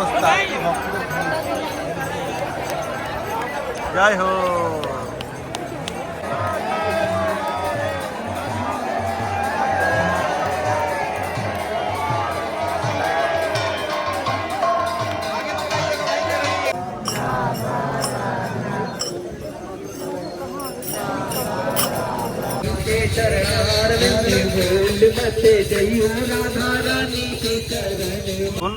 অবস্থা। ভক্তদের ভিড়। জয় হোক দেখুন,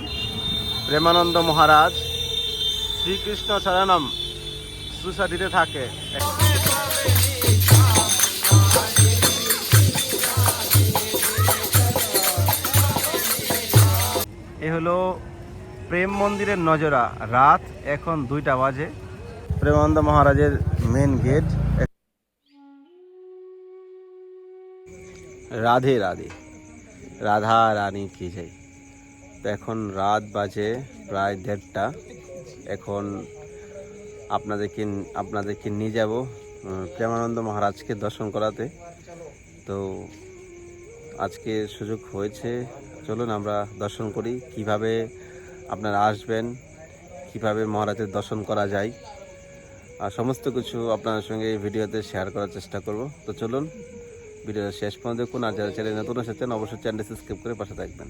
প্রেমানন্দ মহারাজ, শ্রীকৃষ্ণ শরণম সোসাইটিতে থাকে। এ হলো প্রেম মন্দিরের নজরা। রাত এখন দুইটা বাজে। প্রেমানন্দ মহারাজের মেন গেট রাধে রাধে। রাধা রানী কি যাই তো এখন রাত বাজে প্রায় দেড়টা। এখন আপনাদেরকে আপনাদেরকে নিয়ে যাব প্রেমানন্দ মহারাজকে দর্শন করাতে। তো আজকে সুযোগ হয়েছে। চলুন আমরা দর্শন করি, কীভাবে আপনারা আসবেন, কীভাবে মহারাজের দর্শন করা যায়। আর সমস্ত কিছু আপনাদের সঙ্গে এই ভিডিওতে শেয়ার করার চেষ্টা করব। তো চলুন, ভিডিওটা শেষ পর্যন্ত দেখুন। আর যারা চ্যানেল নতুন এসেছেন, অবশ্যই চ্যানেলটি সাবস্ক্রাইব করে পাশে থাকবেন।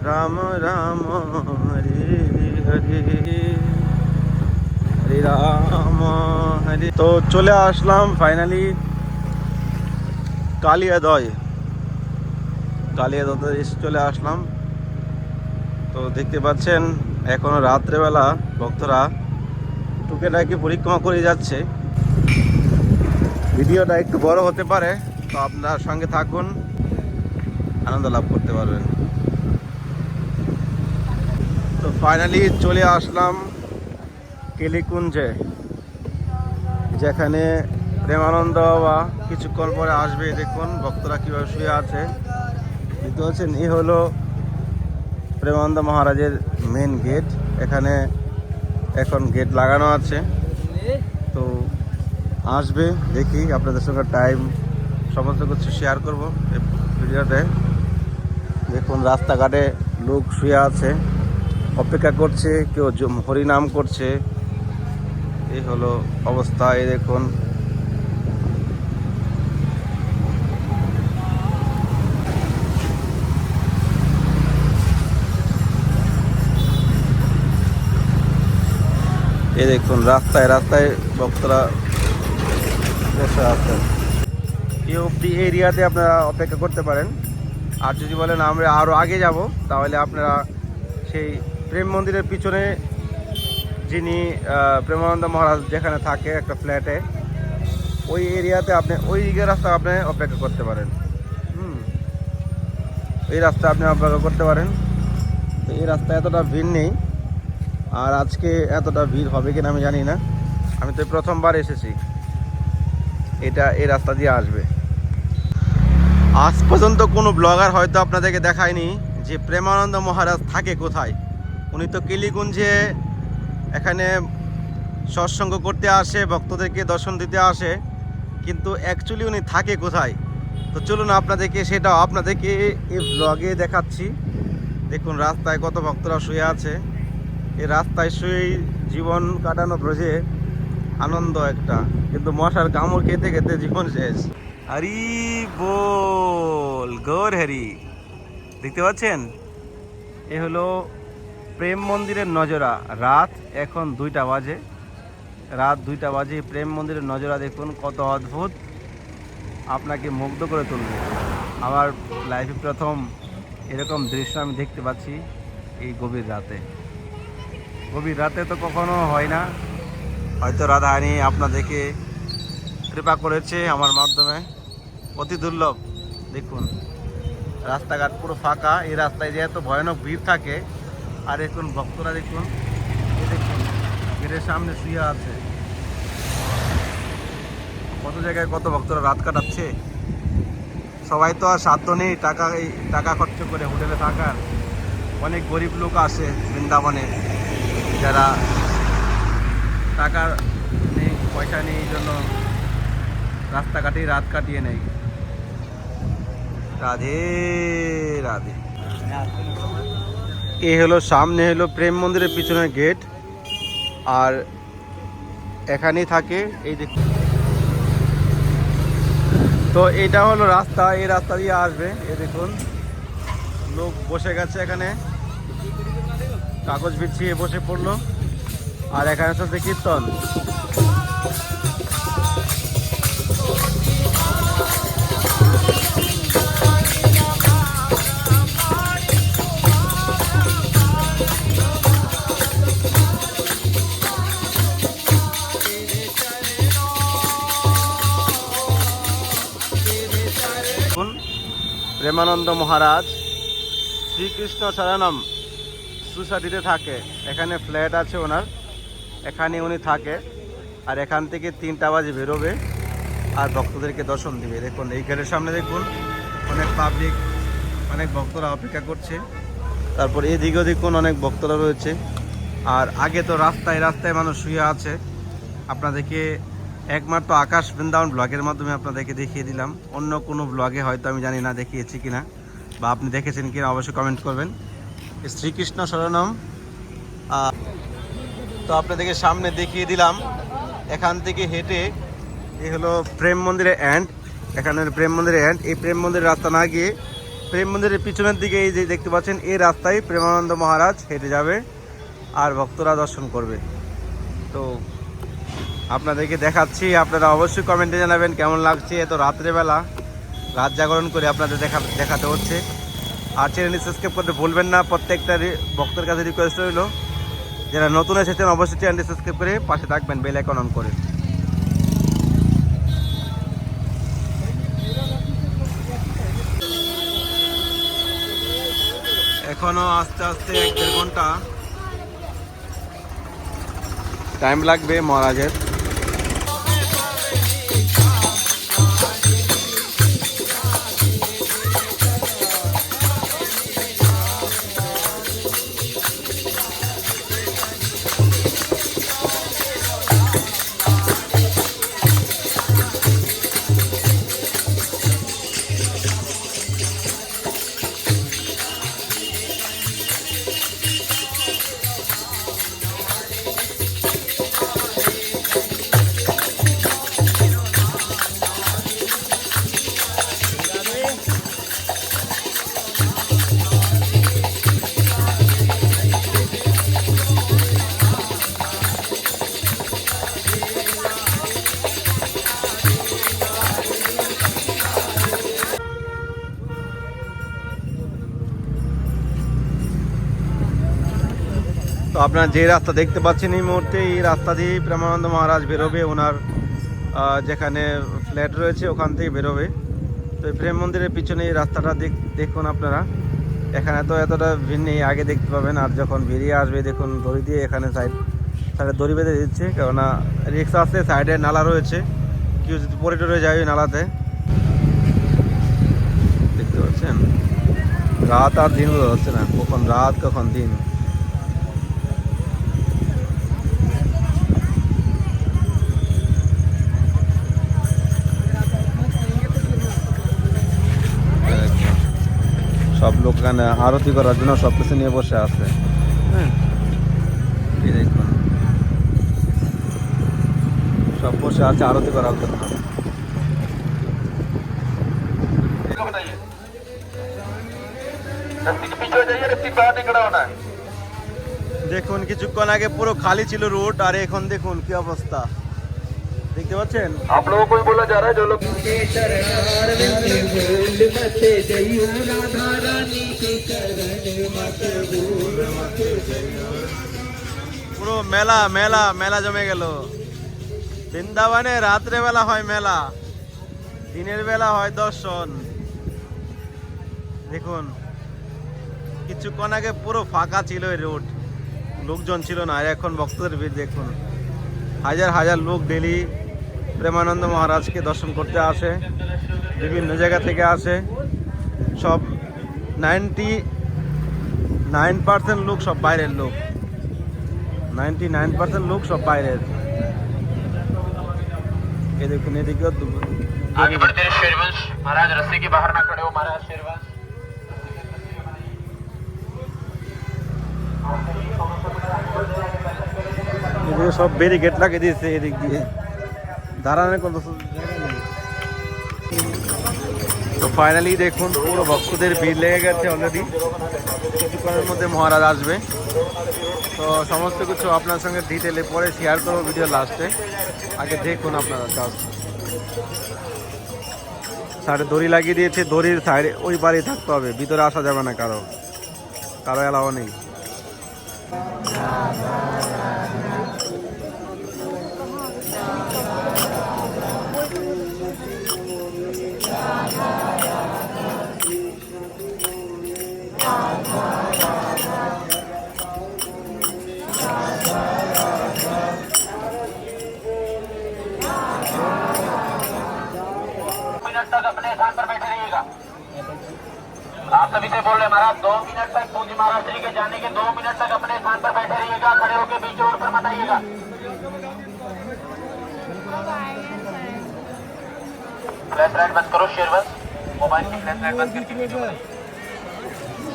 রাম রাম হরে হরে হরে রাম হরে তো চলে আসলাম ফাইনালি কালিয়াদয় কালিয়াদয় এসে চলে আসলাম তো দেখতে পাচ্ছেন এখনও রাত্রেবেলা ভক্তরা টুকে টুকেটাকে পরিক্রমা করে যাচ্ছে ভিডিওটা একটু বড় হতে পারে তো আপনার সঙ্গে থাকুন আনন্দ লাভ করতে পারবেন তো ফাইনালি চলে আসলাম কেলিকুঞ্জে, যেখানে প্রেমানন্দ বাবা কিছুক্ষণ পরে আসবে। দেখুন, ভক্তরা কীভাবে শুয়ে আছে। দেখতে পাচ্ছেন, এই হলো প্রেমানন্দ মহারাজের মেন গেট এখানে এখন গেট লাগানো আছে। তো আসবে, দেখি আপনাদের সঙ্গে টাইম সমস্ত কিছু শেয়ার করব ভিডিওতে। দেখুন, রাস্তাঘাটে লোক শুয়ে আছে। অপেক্ষা করছে, কেউ হরিনাম করছে। এই হলো অবস্থা, এই দেখুন। এই দেখুন, রাস্তায় রাস্তায় ভক্তরা বসে আছেন এই এরিয়াতে আপনারা অপেক্ষা করতে পারেন। আর যদি বলেন আমরা আরও আগে যাব, তাহলে আপনারা সেই প্রেম মন্দিরের পিছনে যিনি প্রেমানন্দ মহারাজ যেখানে থাকে একটা ফ্ল্যাটে ওই এরিয়াতে আপনি, ওই দিকের রাস্তা আপনি অপেক্ষা করতে পারেন। হুম। এই রাস্তা আপনি অপেক্ষা করতে পারেন। তো এই রাস্তায় এতটা ভিড় নেই। আর আজকে এতটা ভিড় হবে কিনা আমি জানি না। আমি তো প্রথমবার এসেছি। এটা এই রাস্তা দিয়ে আসবে। আজ পর্যন্ত কোনো ব্লগার হয়তো আপনাদেরকে দেখায়নি যে প্রেমানন্দ মহারাজ থাকে কোথায়। উনি তো কিলিগুঞ্জে এখানে সৎসঙ্গ করতে আসে, ভক্তদেরকে দর্শন দিতে আসে, কিন্তু অ্যাকচুয়ালি উনি থাকে কোথায়? তো চলুন আপনাদেরকে সেটাও আপনাদেরকে এই ব্লগে দেখাচ্ছি। দেখুন, রাস্তায় কত ভক্তরা শুয়ে আছে। এই রাস্তায় শুয়েই জীবন কাটানো বোঝে আনন্দ একটা, কিন্তু মশার কামড় খেতে খেতে জীবন শেষ। হরি বল, গৌর হরি। দেখতে পাচ্ছেন? এ হলো প্রেম মন্দিরের নজরা। রাত এখন দুইটা বাজে। রাত দুইটা বাজে, প্রেম মন্দিরের নজরা দেখুন, কত অদ্ভুত। আপনাকে মুগ্ধ করে তুলবে। আমার লাইফে প্রথম এরকম দৃশ্য আমি দেখতে পাচ্ছি এই গভীর রাতে। গভীর রাতে তো কখনো হয় না। হয়তো রাধা রাধারানী আপনাদেরকে কৃপা করেছে আমার মাধ্যমে। অতি দুর্লভ। দেখুন, রাস্তাঘাট পুরো ফাঁকা। এই রাস্তায় যে এত ভয়ানক ভিড় থাকে আর এখন ভক্তরা দেখুন দেখুন, গেটের সামনে শুয়ে আছে। কত জায়গায় কত ভক্তরা রাত কাটাচ্ছে? সবাই তো আর সাধ্য নেই টাকা টাকা খরচ করে হোটেলে থাকার। অনেক গরিব লোক আসে বৃন্দাবনে, যারা টাকা নেই, পয়সা নেই, এই জন্য রাস্তাঘাটেই রাত কাটিয়ে নেয়। রাধে রাধে। এ হলো, সামনে হলো প্রেম মন্দিরের পিছনের গেট আর এখানেই থাকে, এই দেখুন। তো এটা হলো রাস্তা, এই রাস্তা দিয়ে আসবে এ দেখুন। লোক বসে গেছে এখানে। কাগজ বিছিয়ে বসে পড়ল। আর এখানে চলছে কীর্তন। প্রেমানন্দ মহারাজ, শ্রীকৃষ্ণ শরণম সোসাইটিতে থাকে। এখানে ফ্ল্যাট আছে ওনার। এখানে উনি থাকে। আর এখান থেকে তিনটা বাজে বেরোবে আর ভক্তদেরকে দর্শন দিবে। দেখুন, এই গেটের সামনে দেখুন, অনেক পাবলিক অনেক ভক্তরা অপেক্ষা করছে। তারপর এদিকেও দেখুন অনেক ভক্তরা রয়েছে। আর আগে তো রাস্তায় রাস্তায় মানুষ শুয়ে আছে। আপনাদেরকে একমাত্র আকাশ বৃন্দাবন ব্লগের মাধ্যমে আপনাদেরকে দেখিয়ে দিলাম। অন্য কোনো ব্লগে হয়তো আমি জানি না দেখিয়েছি কিনা, বা আপনি দেখেছেন কিনা অবশ্যই কমেন্ট করবেন। শ্রীকৃষ্ণ শরণম। তো আপনাদেরকে সামনে দেখিয়ে দিলাম। এখান থেকে হেঁটে এ হলো প্রেম মন্দিরের অ্যান্ড এখানে প্রেম মন্দিরের অ্যান্ড এই প্রেম মন্দিরের রাস্তা না গিয়ে প্রেম মন্দিরের পিছনের দিকে এই যে দেখতে পাচ্ছেন, এই রাস্তায় প্রেমানন্দ মহারাজ হেঁটে যাবে আর ভক্তরা দর্শন করবে। তো আপনাদেরকে দেখাচ্ছি, আপনারা অবশ্যই কমেন্টে জানাবেন কেমন লাগছে এত রাত্রেবেলা। রাত জাগরণ করে আপনাদের দেখা, দেখাতে হচ্ছে। আর চ্যানেলটি সাবস্ক্রাইব করতে ভুলবেন না, প্রত্যেকটা ভক্তের কাছে রিকোয়েস্ট রইল। যারা নতুন এসেছেন, অবশ্যই চ্যানেলটি সাবস্ক্রাইব করে পাশে থাকবেন বেল আইকন অন করে। এখনও আস্তে আস্তে এক দেড় ঘণ্টা। টাইম লাগবে মহারাজের। আপনারা যে রাস্তা দেখতে পাচ্ছেন এই মুহূর্তে, এই রাস্তা দিয়ে প্রেমানন্দ মহারাজ বেরোবে। ওনার যেখানে ফ্ল্যাট রয়েছে, ওখান থেকে বেরোবে। তো এই প্রেম মন্দিরের পিছনে এই রাস্তাটা দেখ- দেখুন আপনারা। এখানে তো এতটা ভিড় নেই, আগে দেখতে পাবেন। আর যখন বেরিয়ে আসবে, দেখুন দড়ি দিয়ে এখানে সাইড সাইডে দড়ি বেঁধে দিচ্ছে। কেননা রিক্সা আসতে সাইডে নালা রয়েছে। কেউ যদি পরে টরে যায় ওই নালাতে। দেখতে পাচ্ছেন? রাত আর দিন যাচ্ছে না। কখন রাত, কখন দিন। সব লোক এখানে আরতি করার জন্য সব কিছু নিয়ে বসে আছে। হ্যাঁ। সব বসে আছে আরতি করার জন্য। দেখুন কিছুক্ষণ আগে পুরো খালি ছিল রোড আর এখন দেখুন কি অবস্থা। দেখতে পাচ্ছেন आप लोगों को भी बोला जा रहा है जो लोग পুরো মেলা মেলা মেলা জমে গেল বৃন্দাবনে রাত্রে বেলা হয় মেলা দিনের বেলা হয় দর্শন দেখুন কিছুক্ষণ আগে পুরো ফাঁকা ছিল এই রোড লোকজন ছিল না আর এখন ভক্তদের ভিড় দেখুন হাজার হাজার লোক ডেলি প্রেমানন্দ মহারাজকে দর্শন করতে আসে বিভিন্ন জায়গা থেকে আসে সব নাইনটি নাইন পার্সেন্ট লোক সব বাইরের লোক নাইনটি নাইন পার্সেন্ট লোক সব বাইরের এই দেখুন এদিকেও দু- आगे बढ़ते रहे शेरवंश महाराज रस्सी के बाहर ना खड़े हो महाराज शेरवंश এদিকে সব ব্যারিকেড লাগিয়ে দিয়েছে এদিক দিয়ে দাঁড়ানোর কোনো তো ফাইনালি দেখুন, পুরো ভক্তদের ভিড় লেগে গেছে অলরেডি কিছুক্ষণের মধ্যে মহারাজ আসবে। তো সমস্ত কিছু আপনার সঙ্গে ডিটেলে পরে শেয়ার করব ভিডিও লাস্টে আগে দেখুন আপনারা জাস্ট সাইডে দড়ি লাগিয়ে দিয়েছে, দড়ির সাইডে ওই বাড়ি থাকতে হবে, ভিতরে আসা যাবে না কারও। কারও এলাও নেই। आप सभी से बोल रहे महाराज, दो मिनट तक पूज्य महाराज श्री के जाने के, दो मिनट तक अपने स्थान पर बैठे रहिएगा, खड़े होकर बीच रोड पर मत बंद करो, शेरवंश। मोबाइल की फ्लैश लाइट बंद करके वीडियो बनाइए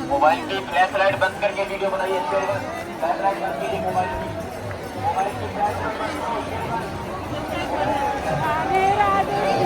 मोबाइल की फ्लैश लाइट बंद करके वीडियो बनाइए। फ्लैश लाइट बंद कीजिए मोबाइल की। मोबाइल की फ्लैश लाइट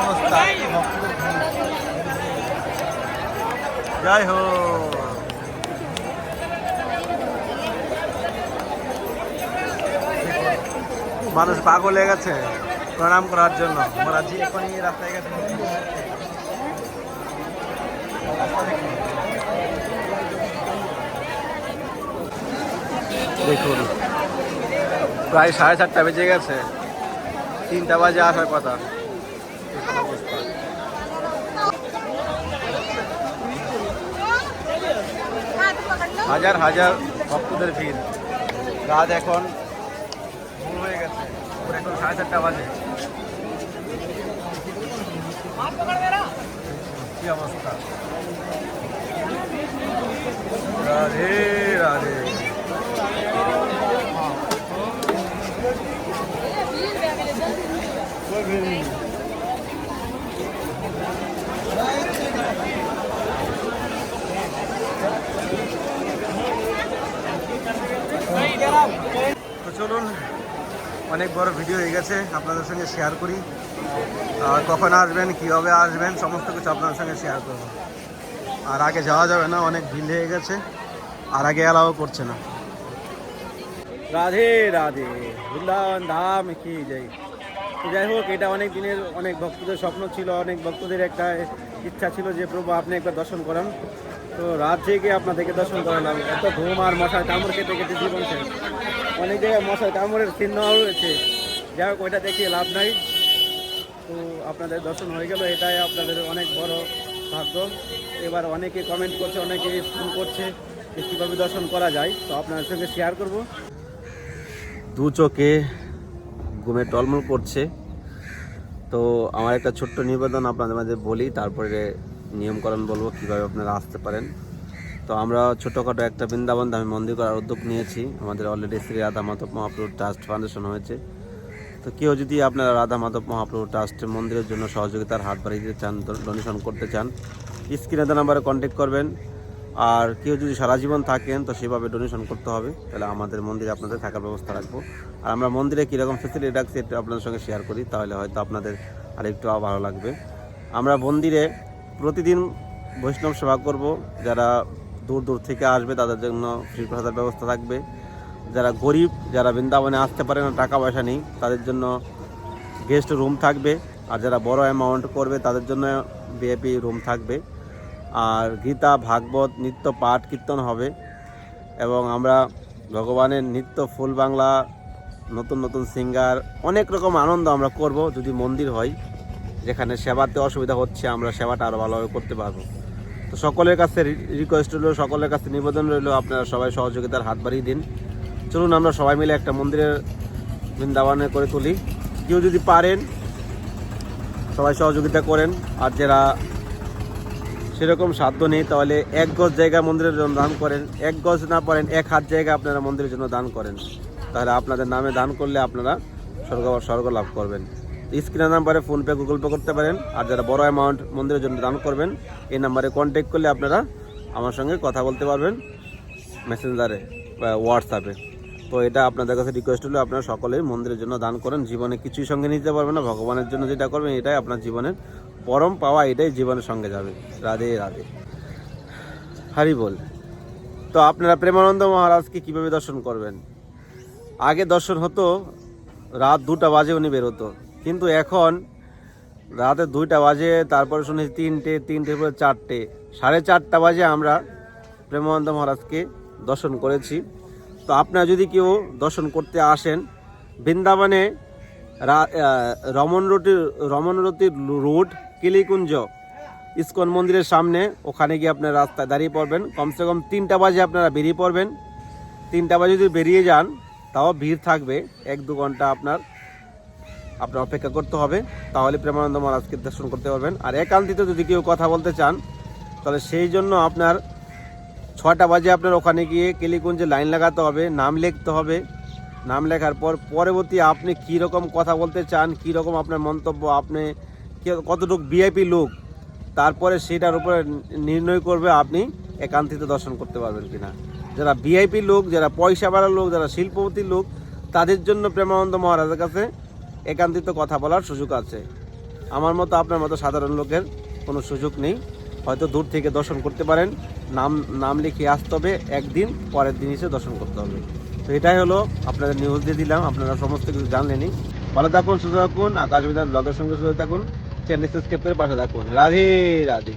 অবস্থা। জয় হো মানুষ পাগল হয়ে গেছে। প্রণাম করার জন্য। মহারাজি এখনই রাস্তায় গেছে। দেখুন, প্রায় সাড়ে চারটা বেজে গেছে। তিনটা বাজে আসার কথা। হাজার হাজার ভক্তদের ভিড়। রাত এখন ভুল হয়ে গেছে। এখন সাড়ে চারটা বাজে। কি অবস্থা? রাধে রাধে। Thank you. অনেক বড় ভিডিও হয়ে গেছে, আপনাদের সঙ্গে শেয়ার করি। আর কখন আসবেন, কীভাবে আসবেন, সমস্ত কিছু আপনাদের সঙ্গে শেয়ার করব। আর আগে যাওয়া যাবে না, অনেক ভিড় হয়ে গেছে, আর আগে অ্যালাও করছে না। রাধে রাধে, বৃন্দাবন ধাম কি যাই যাই হোক, এটা অনেক দিনের, অনেক ভক্তদের স্বপ্ন ছিল, অনেক ভক্তদের একটা ইচ্ছা ছিল যে, প্রভু আপনি একবার দর্শন করান। তো রাত জেগে আপনাদেরকে দর্শন করালাম। এত ঘুম আর মশার কামড় কেটে কেটে জীবন শেষ। অনেক জায়গায় মশার কামড়ের চিহ্ন রয়েছে। যাই হোক, ওইটা দেখিয়ে লাভ নাই। তো আপনাদের দর্শন হয়ে গেল, এটাই আপনাদের অনেক বড় ভাগ্য। এবার অনেকে কমেন্ট করছে, অনেকে ফোন করছে যে কীভাবে দর্শন করা যায়। তো আপনাদের সঙ্গে শেয়ার করব। দু চোখে ঘুমে টলমল করছে। তো আমার একটা ছোট্ট নিবেদন আপনাদের মাঝে বলি, তারপরে নিয়মকরণ বলব কীভাবে আপনারা আসতে পারেন। তো আমরা ছোটোখাটো একটা বৃন্দাবন ধামে মন্দির করার উদ্যোগ নিয়েছি। আমাদের already Shri Radha Madhav Mahaprabhu trust foundation হয়েছে। তো কেউ যদি আপনারা রাধা মাধব মহাপ্রভু ট্রাস্টের মন্দিরের জন্য সহযোগিতার হাত বাড়িয়ে দিতে চান ডোনেশন করতে চান, স্ক্রিনে দেওয়া নাম্বারে কন্ট্যাক্ট করবেন। আর কেউ যদি সারা জীবন থাকেন, তো সেভাবে ডোনেশন করতে হবে। তাহলে আমাদের মন্দিরে আপনাদের থাকার ব্যবস্থা রাখব। আর আমরা মন্দিরে কীরকম ফেসিলিটি রাখছি, একটু আপনাদের সঙ্গে শেয়ার করি। তাহলে হয়তো আপনাদের আরেকটু ভালো লাগবে। আমরা মন্দিরে প্রতিদিন বৈষ্ণব সেবা করব। যারা দূর দূর থেকে আসবে, তাদের জন্য ফ্রি প্রসাদের ব্যবস্থা থাকবে। যারা গরিব, যারা বৃন্দাবনে আসতে পারে না, টাকা পয়সা নেই, তাদের জন্য গেস্ট রুম থাকবে। আর যারা বড় অ্যামাউন্ট করবে, তাদের জন্য বিএপি রুম থাকবে। আর গীতা, ভাগবত, নিত্য পাঠ কীর্তন হবে। এবং আমরা ভগবানের নিত্য ফুল বাংলা, নতুন নতুন সিঙ্গার অনেক রকম আনন্দ আমরা করব, যদি মন্দির হয়। যেখানে সেবাতে অসুবিধা হচ্ছে, আমরা সেবাটা আরও ভালোভাবে করতে পারব। তো সকলের কাছে রিকোয়েস্ট রইল, সকলের কাছে নিবেদন রইল, আপনারা সবাই সহযোগিতার হাত বাড়িয়ে দিন। চলুন আমরা সবাই মিলে একটা মন্দিরের বৃন্দাবনে করে তুলি। কেউ যদি পারেন, সবাই সহযোগিতা করেন। আর যারা সেরকম সাধ্য নেই, তাহলে এক গজ জায়গা মন্দিরের জন্য দান করেন। এক গজ না পারেন, এক হাত জায়গা আপনারা মন্দিরের জন্য দান করেন। তাহলে আপনাদের নামে দান করলে আপনারা স্বর্গ স্বর্গ লাভ করবেন। স্ক্রিনের নাম্বারে ফোনপে, গুগল পে করতে পারেন। আর যারা বড় অ্যামাউন্ট মন্দিরের জন্য দান করবেন, এই নাম্বারে কন্ট্যাক্ট করলে আপনারা আমার সঙ্গে কথা বলতে পারবেন মেসেঞ্জারে বা হোয়াটসঅ্যাপে তো এটা আপনাদের কাছে রিকোয়েস্ট হলো, আপনারা সকলেই মন্দিরের জন্য দান করেন। জীবনে কিছুই সঙ্গে নিতে পারবেন না, ভগবানের জন্য যেটা করবেন, এটাই আপনার জীবনের পরম পাওয়া, এটাই জীবনের সঙ্গে যাবে। রাধে রাধে। হারি বল। তো আপনারা প্রেমানন্দ মহারাজকে কীভাবে দর্শন করবেন? আগে দর্শন হতো, রাত দুটা বাজে উনি বেরোতো কিন্তু এখন রাতে দুইটা বাজে তারপরে শুনেছি তিনটে তিনটে পরে চারটে। সাড়ে চারটা বাজে আমরা প্রেমানন্দ মহারাজকে দর্শন করেছি। তো আপনারা যদি কেউ দর্শন করতে আসেন বৃন্দাবনে রা- আহ, রমনরতি রমনরতি রোড কিলিকুঞ্জ ইস্কন মন্দিরের সামনে ওখানে গিয়ে আপনার রাস্তায় দাঁড়িয়ে পড়বেন। কমসে কম তিনটা বাজে আপনারা বেরিয়ে পড়বেন। তিনটা বাজে যদি বেরিয়ে যান তাও ভিড় থাকবে। এক দু ঘণ্টা আপনার আপনার অপেক্ষা করতে হবে। তাহলে প্রেমানন্দ মহারাজকে দর্শন করতে পারবেন। আর একান্তিত যদি কেউ কথা বলতে চান, তাহলে সেই জন্য আপনার ছটা বাজে আপনার ওখানে গিয়ে কেলিকুঞ্জে লাইন লাগাতে হবে, নাম লিখতে হবে। নাম লেখার পর পরবর্তী আপনি কী রকম কথা বলতে চান, কী রকম আপনার মন্তব্য, আপনি কতটুকু ভিআইপি লোক, তারপরে সেটার উপরে নির্ণয় করবে আপনি একান্তিত দর্শন করতে পারবেন কিনা। যারা ভিআইপি লোক, যারা পয়সা বাড়ার লোক, যারা শিল্পপতি লোক, তাদের জন্য প্রেমানন্দ মহারাজের কাছে একান্তিত কথা বলার সুযোগ আছে। আমার মতো আপনার মতো সাধারণ লোকের কোনো সুযোগ নেই। হয়তো দূর থেকে দর্শন করতে পারেন। নাম নাম লিখিয়ে আসতে হবে একদিন, পরের দিন এসে দর্শন করতে হবে। তো এটাই হলো আপনাদের নিউজ দিয়ে দিলাম। আপনারা সমস্ত কিছু জানলেনই। ভালো থাকুন, সুস্থ থাকুন। আকাশ বিধান ব্লগের সঙ্গে সুস্থ থাকুন। চ্যানেল সাবস্ক্রাইব করে পাশে থাকুন। রাধে রাধে।